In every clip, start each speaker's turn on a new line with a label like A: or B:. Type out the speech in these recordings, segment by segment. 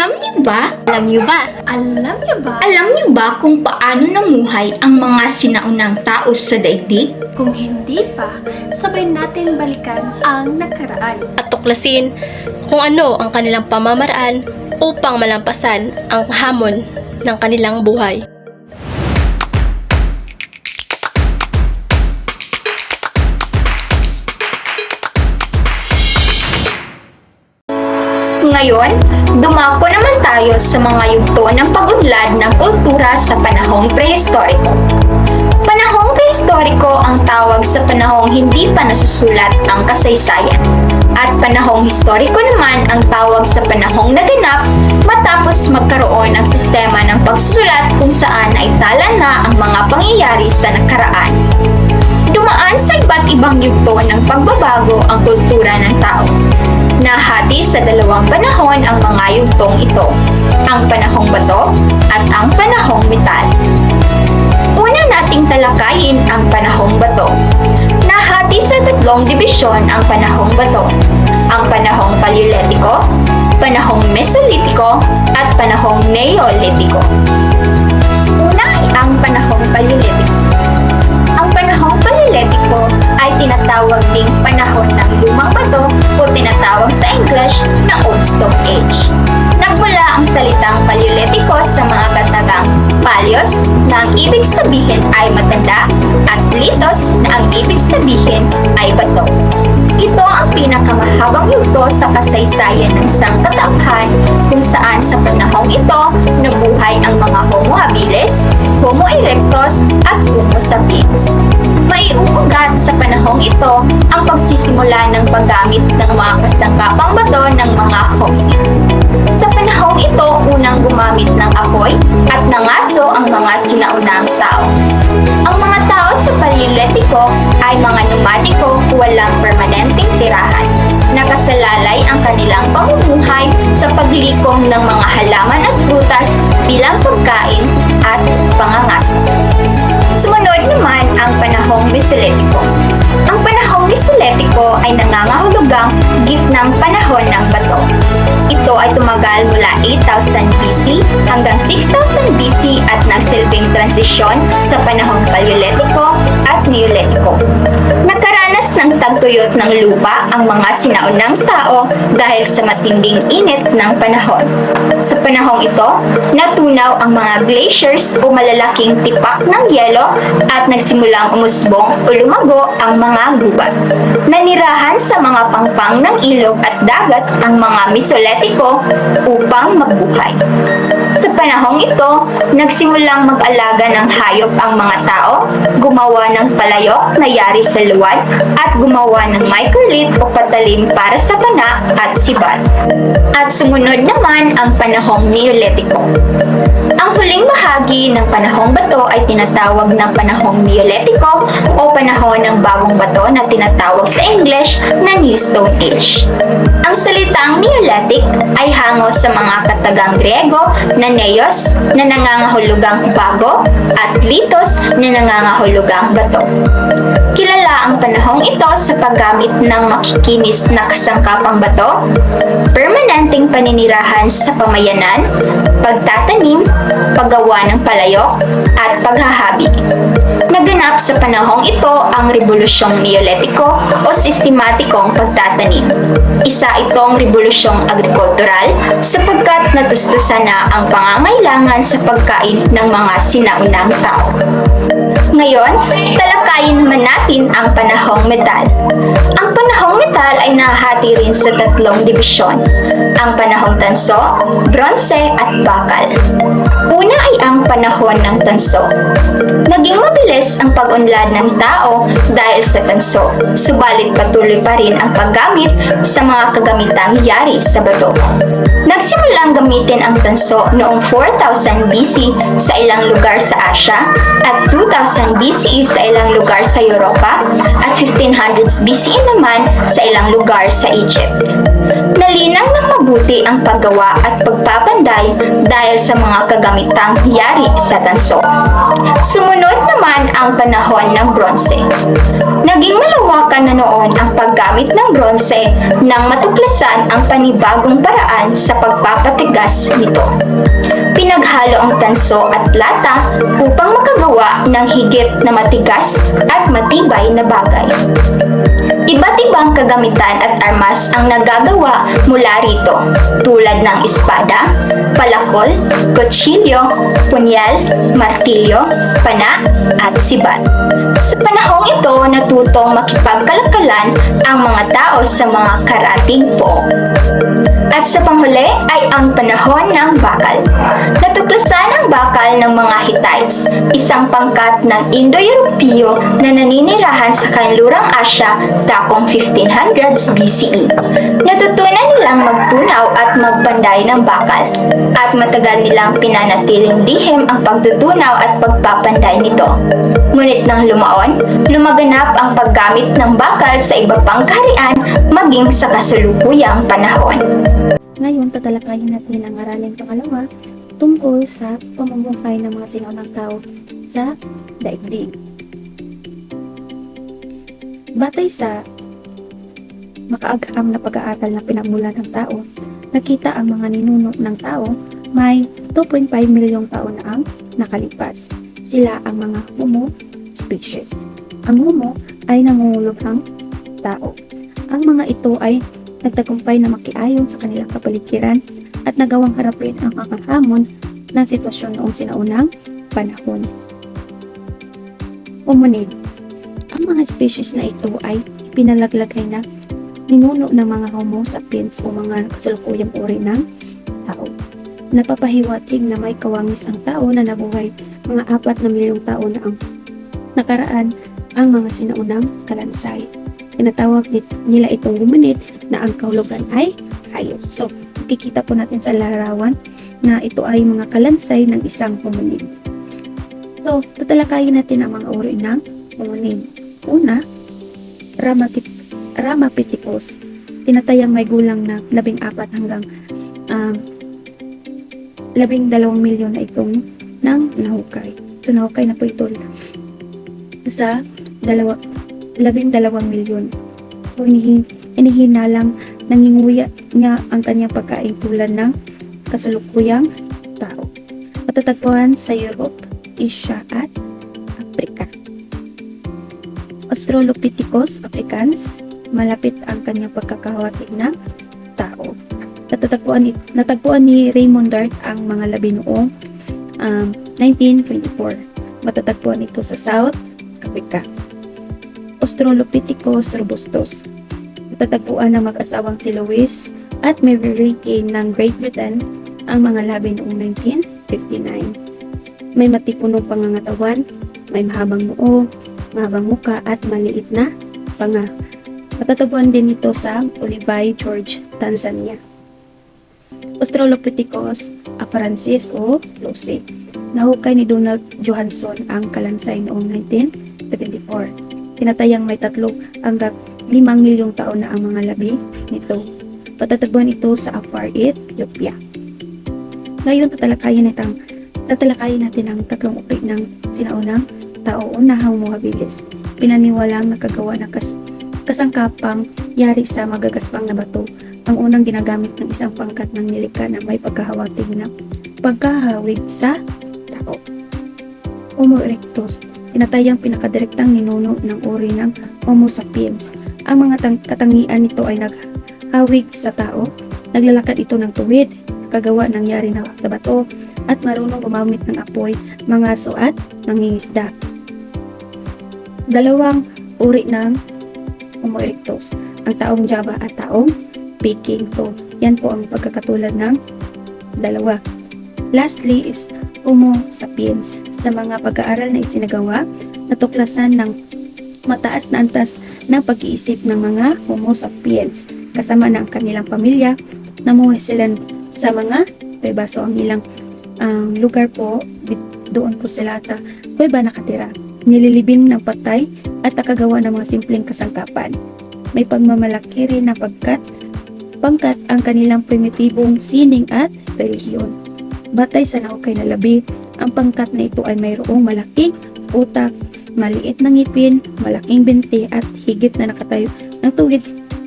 A: Alam niyo ba?
B: Alam niyo ba?
C: Alam niyo ba?
A: Alam niyo ba kung paano namuhay ang mga sinaunang tao sa daigdig?
C: Kung hindi pa, sabay natin balikan ang nakaraan.
B: At tuklasin kung ano ang kanilang pamamaraan upang malampasan ang hamon ng kanilang buhay.
A: Ngayon, dumako naman tayo sa mga yugto ng pag-unlad ng kultura sa panahong prehistoriko. Panahong prehistoriko ang tawag sa panahong hindi pa nasusulat ang kasaysayan. At panahong historiko naman ang tawag sa panahong naganap matapos magkaroon ng sistema ng pagsusulat kung saan ay tala na ang mga pangyayari sa nakaraan. Dumaan sa iba't ibang yugto ng pagbabago ang kultura ng tao. Nahati sa dalawang panahon ang mga yugtong ito, ang panahong bato at ang panahong metal. Una nating talakayin ang panahong bato. Nahati sa tatlong dibisyon ang panahong bato, ang panahong Paleolitiko, panahong Mesolitiko, at panahong Neolitiko. Una ang panahong Paleolitiko. Ang panahong Paleolitiko ay tinatawag ding panahon lumang bato o tinatawag sa English na Old Stone Age. Nagmula ang salitang Paleolitiko sa mga katagang Paleos na ang ibig sabihin ay matanda at Litos na ang ibig sabihin ay bato. Ito ang pinakamahabang yugto sa kasaysayan ng sangkatauhan kung saan sa panahong ito nabuhay ang mga Homo habilis, Homo erectus at Homo sapiens. Maiuugat sa panahong ito ang pagsisimula ng paggamit ng mga kasangkapang bato ng mga hominid. Sa panahong ito, unang gumamit ng apoy at ng aso ang mga sinaunang tao. Ang mga tao sa Paleolitiko ay mga nomadiko walang permanenteng tirahan. Nakasalalay ang kanilang pamumuhay sa paglikom ng mga halaman at prutas bilang pagkain at pangangaso. Sumunod naman ang panahong Mesolitiko. Ang panahong Mesolitiko ay nangangahulugang gitnang panahon ng bato. Ito ay tumagal mula 8000 BC hanggang 6000 BC at nagsilbing transisyon sa panahong ng tagtuyot ng lupa ang mga sinaunang tao dahil sa matinding init ng panahon. Sa panahong ito, natunaw ang mga glaciers o malalaking tipak ng yelo at nagsimulang umusbong o lumago ang mga gubat. Nanirahan sa mga pangpang ng ilog at dagat ang mga Mesolitiko upang mabuhay. Panahong ito, nagsimulang mag-alaga ng hayop ang mga tao, gumawa ng palayok na yari sa luwad, at gumawa ng microlith o patalim para sa pana at sibat. At sumunod naman ang panahong Neolitiko. Ang huling bahagi ng panahong bato ay tinatawag na panahong Neolitiko o panahon ng bagong bato na tinatawag sa English na New Stone Age. Ang salitang Neolithic ay hango sa mga katagang Griego na Neos na nangangahulugang bago at Litos na nangangahulugang bato. Kilala ang panahong ito sa paggamit ng makikinis na kasangkapang bato, permanenteng paninirahan sa pamayanan, pagtatanim, paggawa ng palayok, at paghahabi. Naganap sa panahong ito ang Rebolusyong Neolitiko o sistematikong pagtatanim. Isa itong rebolusyong agrikultural sapagkat natustusan na ang pangangailangan sa pagkain ng mga sinaunang tao. Ngayon, talakayin naman natin ang panahong metal. Ang panahong metal ay nahati rin sa tatlong dibisyon. Ang panahong tanso, bronze at bakal. Una ay ang panahon ng tanso. Naging mabilis ang pag-unlad ng tao dahil sa tanso, subalit patuloy pa rin ang paggamit sa mga kagamitang yari sa bato. Nagsimulang gamitin ang tanso noong 4000 BC sa ilang lugar sa Asia at 2000 BCE sa ilang lugar sa Europa at 1500s BCE naman sa ilang lugar sa Egypt. Nalinang ng mabuti ang paggawa at pagpapanday dahil sa mga kagamitang yari sa tanso. Sumunod naman ang panahon ng bronze. Naging malawakan na noon ang paggamit ng bronze nang matuklasan ang panibagong paraan sa pagpapatigas nito. Pinaghalo ang tanso at lata upang makagawa ng higit na matigas at matibay na bagay. Iba't ibang kagamitan at armas ang nagagawa mula rito, tulad ng espada, palakol, kutsilyo, punyal, martilyo, pana, at sibat. Sa panahong ito, natutong makipagkalakalan ang mga tao sa mga karating po. At sa panghuli ay ang panahon ng bakal. Natuklasan ang bakal ng mga Hittites, isang pangkat ng Indo-Europeo na naninirahan sa kanlurang Asya takong 1500s BCE. Natutunan nilang magtunaw at magpanday ng bakal at matagal nilang pinanatiling lihim ang pagtutunaw at pagpapanday nito. Ngunit nang lumaon, lumaganap ang paggamit ng bakal sa iba pang kaharian maging sa kasalukuyang panahon.
D: Ngayon, tatalakayin natin ang aralin pangalawa tungkol sa pamumuhay ng mga sinaunang tao sa daigdig. Batay sa makaagam na pag-aaral na pinagmulan ng tao, nakita ang mga ninuno ng tao may 2.5 milyong taon na ang nakalipas. Sila ang mga Homo species. Ang Homo ay nangungulughang tao. Ang mga ito ay nagtagumpay na makiayon sa kanilang kapaligiran at nagawang harapin ang mga hamon ng sitwasyon noong sinaunang panahon. Umunid. Ang mga species na ito ay pinalaglagay na ninuno ng mga homo sapiens o mga kasalukuyang uri ng tao. Napapahiwatig na may kawangis ang tao na nabuhay mga apat na milyong taon na ang nakaraan ang mga sinaunang kalansay. Tinatawag nila itong gumanit na ang kahulugan ay hayop. So, makikita po natin sa larawan na ito ay mga kalansay ng isang homonid. So, tatalakayin natin ang mga uri ng homonid. Una, Ramatip Ramapithecus. Tinatayang may gulang na labing apat hanggang um, labing dalawang milyon na itong nang nahukay. So, nahukay na po ito sa dalawa, labing dalawang milyon. So, inihin, inihinalang nanginguya niya ang kanyang pagkain tulad ng kasulukuyang tao. Matatagpuan sa Europe, Asia at Africa. Australopithecus africans, malapit ang kanyang pagkakahawatig ng tao. Natatagpuan ni, natagpuan ni Raymond Dart ang mga labi noong um, 1924. Matatagpuan ito sa South Africa. Australopithecus robustus. Natatagpuan ng mag-asawang si Louis at Ray Kane ng Great Britain ang mga labi noong 1959. May matipunong pangangatawan, may mahabang noo, mahabang muka at maliit na panga. Matatagpuan din ito sa Olivay, George, Tanzania. Australopithecus afarensis o Lucy. Nahukay ni Donald Johansson ang kalansay noong 1974. Tinatayang may tatlo hanggang 5 milyong taon na ang mga labi nito. Patatagpuan ito sa Afar, Ethiopia. Ngayon tatalakayin natin tatalakayin natin ang tatlong uri ng sinaunang tao o Homo habilis. Pinaniwalang nakagawa ng kas kasangkapang yari sa magagaspang na bato ang unang ginagamit ng isang pangkat ng nilika na may pagkahawatig na pagkahawig sa tao. Homo erectus, tinatayang pinakadirektang ninuno ng uri ng Homo sapiens. Ang mga tang- katangian nito ay naghawig sa tao, naglalakad ito ng tuwid, kagawa ng yari na sa bato, at marunong gumamit ng apoy, mga aso at nangingisda. Dalawang uri ng Homo erectus, ang taong Java at taong Peking. So, yan po ang pagkakatulad ng dalawa. Lastly is Homo sapiens. Sa mga pag-aaral na isinagawa, natuklasan ng mataas na antas ng pag-iisip ng mga Homo sapiens. Kasama ng kanilang pamilya, namuhay sila sa mga kuweba. So, ang ilang ang lugar po, doon po sila sa kuweba nakatira. Nililibing ng patay at nakagawa ng mga simpleng kasangkapan. May pagmamalaki rin na pagkat pangkat ang kanilang primitibong sining at relihiyon. Batay sa naukay na labi, Ang pangkat na ito ay mayroong malaking utak, maliit na ngipin, malaking binti at higit na nakatayo ng tuhid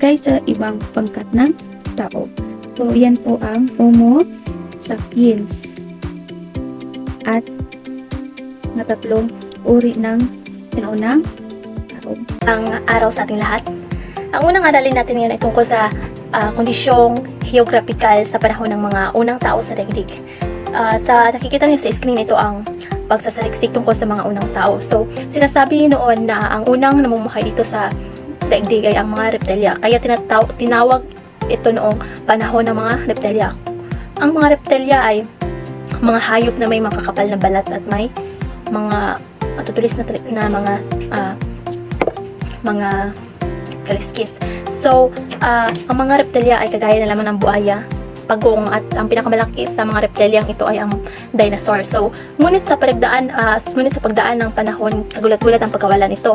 D: kaysa ibang pangkat ng tao. So, yan po ang Homo sapiens. At na tatlong uri ng sinaunang tao.
B: ang araw sa ating lahat. Ang unang aralin natin ngayon ay tungkol sa ah, kondisyong geographical sa panahon ng mga unang tao sa daigdig. Ah, sa nakikita niyo sa screen ito ang pagsasaliksik tungkol sa mga unang tao. So, sinasabi noon na ang unang namumuhay dito sa daigdig ay ang mga reptilya. Kaya tinataw- tinawag ito noong panahon ng mga reptilya. Ang mga reptilya ay mga hayop na may makakapal na balat at may mga matutulis na, na mga ah, mga kaliskis. So, ah, ang mga reptilya ay kagaya na lamang ng buhaya, pagong at ang pinakamalaki sa mga reptilyang ito ay ang dinosaur. So, ngunit sa pagdaan ah, ngunit sa pagdaan ng panahon, kagulat-gulat ang pagkawalan nito.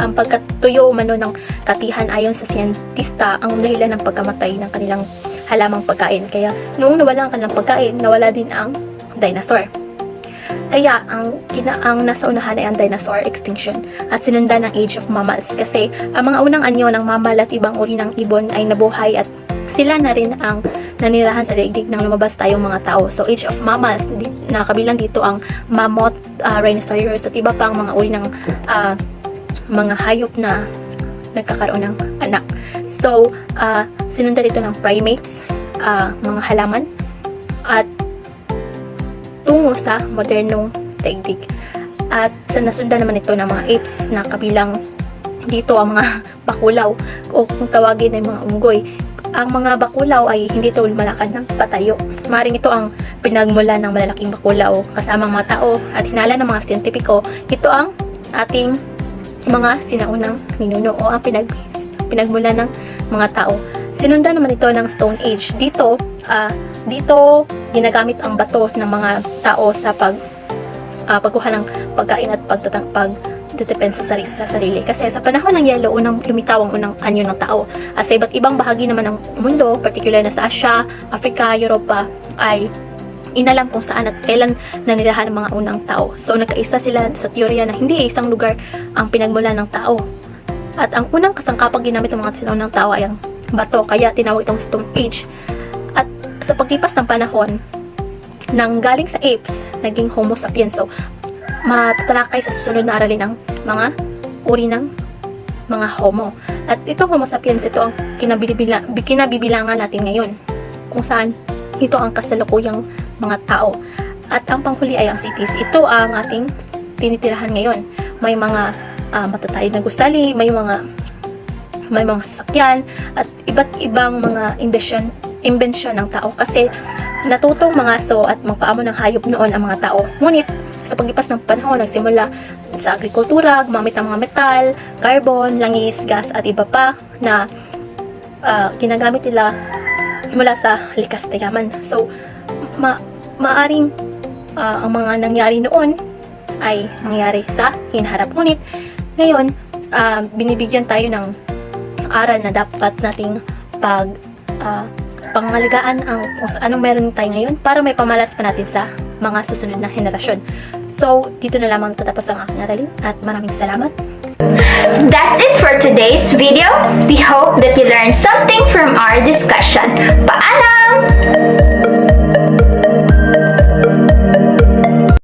B: Ang pagkatuyo umano ng katihan ayon sa siyentista ang dahilan ng pagkamatay ng kanilang halamang pagkain. Kaya noong nawala ang kanilang pagkain, nawala din ang dinosaur. Kaya ang kina ang nasa unahan ay ang dinosaur extinction at sinundan ng age of mammals kasi ang mga unang anyo ng mammal at ibang uri ng ibon ay nabuhay at sila na rin ang nanirahan sa daigdig ng lumabas tayong mga tao. So age of mammals, di, nakabilang dito ang mammoth, uh, rhinoceros at iba pang mga uri ng ah, mga hayop na nagkakaroon ng anak. So, ah, sinundan ito ng primates, ah, mga halaman, at tungo sa modernong daigdig. At sa nasundan naman ito ng mga apes na kabilang dito ang mga bakulaw o kung tawagin ay mga unggoy. Ang mga bakulaw ay hindi ito lumalakad ng patayo. Maring ito ang pinagmula ng malalaking bakulaw kasamang mga tao at hinala ng mga siyentipiko. Ito ang ating mga sinaunang ninuno o ang pinag, pinagmula ng mga tao. Sinundan naman ito ng Stone Age. Dito, ah, dito ginagamit ang bato ng mga tao sa pag ah, pagkuha ng pagkain at pagtatang pag dedepensa sa sarili, sa sarili. Kasi sa panahon ng yelo, unang lumitaw ang unang anyo ng tao. At sa iba't ibang bahagi naman ng mundo, particular na sa Asia, Africa, Europa, ay inalam kung saan at kailan nanirahan ng mga unang tao. So nagkaisa sila sa teorya na hindi isang lugar ang pinagmula ng tao. At ang unang kasangkapang ginamit ng mga sinaunang tao ay ang bato, kaya tinawag itong Stone Age. At sa paglipas ng panahon, nang galing sa apes, naging Homo sapiens. So, matatalakay sa susunod na aralin ng mga uri ng mga Homo. At itong Homo sapiens, ito ang kinabibila, kinabibilangan natin ngayon. Kung saan ito ang kasalukuyang mga tao. At ang panghuli ay ang cities. Ito ang ating tinitirahan ngayon. May mga uh, matatayid na gusali, may mga may mga sasakyan at iba't ibang mga imbensyon imbensyon ng tao kasi natutong mga aso at magpaamo ng hayop noon ang mga tao. Ngunit sa paglipas ng panahon nagsimula sa agrikultura, gumamit ng mga metal, carbon, langis, gas at iba pa na ah, ginagamit nila mula sa likas na yaman. So, ma maaring ah, ang mga nangyari noon ay nangyari sa hinaharap. Ngunit, ngayon, ah, binibigyan tayo ng aral na dapat nating pag ah, pangalagaan ang kung sa- anong meron tayo ngayon para may pamalas pa natin sa mga susunod na henerasyon. So, dito na lamang tatapos ang aking aralin at maraming salamat.
A: That's it for today's video. We hope that you learned something from our discussion. Paalam!